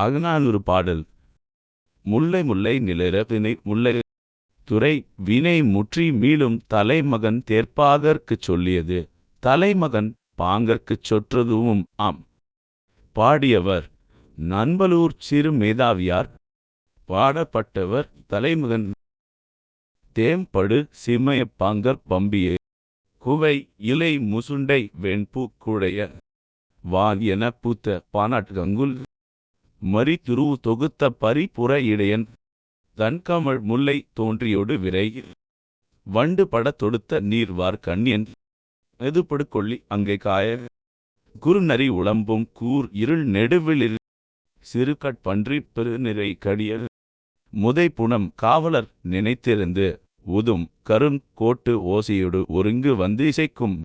அகநானூறு பாடல். முல்லை முல்லை நிலர வினை முல்லை துறை வினை முற்றி மீளும் தலைமகன் தேர்ப்பாகற்குச் சொல்லியது. தலைமகன் பாங்கற்குச் சொற்றதுவும் ஆம். பாடியவர் நண்பலூர் சிறு மேதாவியார். பாடப்பட்டவர் தலைமகன் தேம்படு சிமயப் பாங்கர் பம்பியே. குவை இலை முசுண்டை வெண்பூ குழைய வான் என பூத்த பானாட்கங்குல் மரி துருவு தொகுத்த பரிபுற இடையன். தன்கமழ் முல்லை தோன்றியொடு விரை வண்டு படத் தொடுத்த நீர்வார் கண்ணியன். எதுபடுக்கொள்ளி அங்கே காய. குறுநரி உளம்பும் கூர் இருள் நெடுவிளிர். சிறுகட் பன்றி பெருநிறை கடிய. முதை புனம் காவலர் நினைத்திருந்து. உதும் கரும் கோட்டு ஓசையொடு ஒருங்கு வந்து இசைக்கும்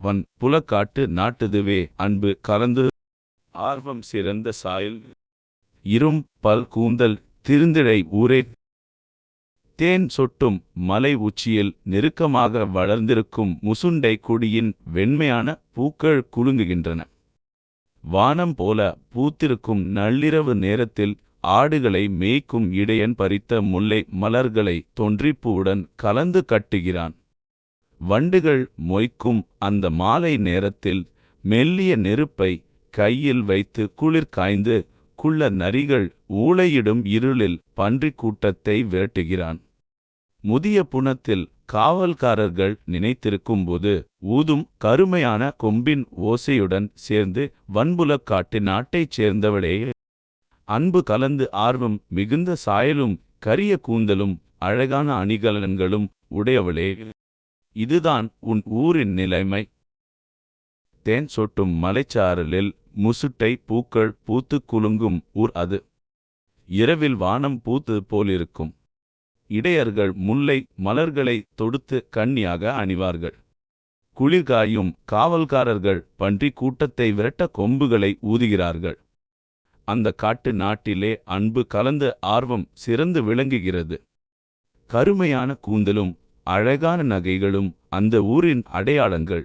வன் புலக்காட்டு நாட்டுதுவே அன்பு கலந்து. ஆர்வம் சிறந்த சாயல். இரும் பல் கூந்தல் திருந்திழை ஊரே. தேன் சொட்டும் மலை உச்சியில் நெருக்கமாக வளர்ந்திருக்கும் முசுண்டை கொடியின் வெண்மையான பூக்கள் குலுங்குகின்றன. வானம் போல பூத்திருக்கும் நள்ளிரவு நேரத்தில் ஆடுகளை மேய்க்கும் இடையன் பறித்த முல்லை மலர்களை தொன்றிப்பூவுடன் கலந்து கட்டுகிறான். வண்டுகள் மொய்க்கும் அந்த மாலை நேரத்தில் மெல்லிய நெருப்பை கையில் வைத்து குளிர் காய்ந்து குள்ள நரிகள் ஊளையிடும் இருளில் பன்றிக் கூட்டத்தை விரட்டுகிறான். முதிய புனத்தில் காவல்காரர்கள் நினைத்திருக்கும்போது ஊதும் கருமையான கொம்பின் ஓசையுடன் சேர்ந்து வன்புலக் காட்டு நாட்டைச் சேர்ந்தவளே. அன்பு கலந்து ஆர்வம் மிகுந்த சாயலும் கரிய கூந்தலும் அழகான அணிகலன்களும் உடையவளே. இதுதான் உன் ஊரின் நிலைமை. தேன் சொட்டும் மலைச்சாரலில் முசுட்டை பூக்கள் பூத்து குலுங்கும் ஊர் அது. இரவில் வானம் பூத்தது போலிருக்கும். இடையர்கள் முல்லை மலர்களை தொடுத்து கண்ணியாக அணிவார்கள். குளிர்காயும் காவல்காரர்கள் பன்றி கூட்டத்தை விரட்ட கொம்புகளை ஊதுகிறார்கள். அந்த காட்டு நாட்டிலே அன்பு கலந்த ஆர்வம் சிறந்து விளங்குகிறது. கருமையான கூந்தலும் அழகான நகைகளும் அந்த ஊரின் அடையாளங்கள்.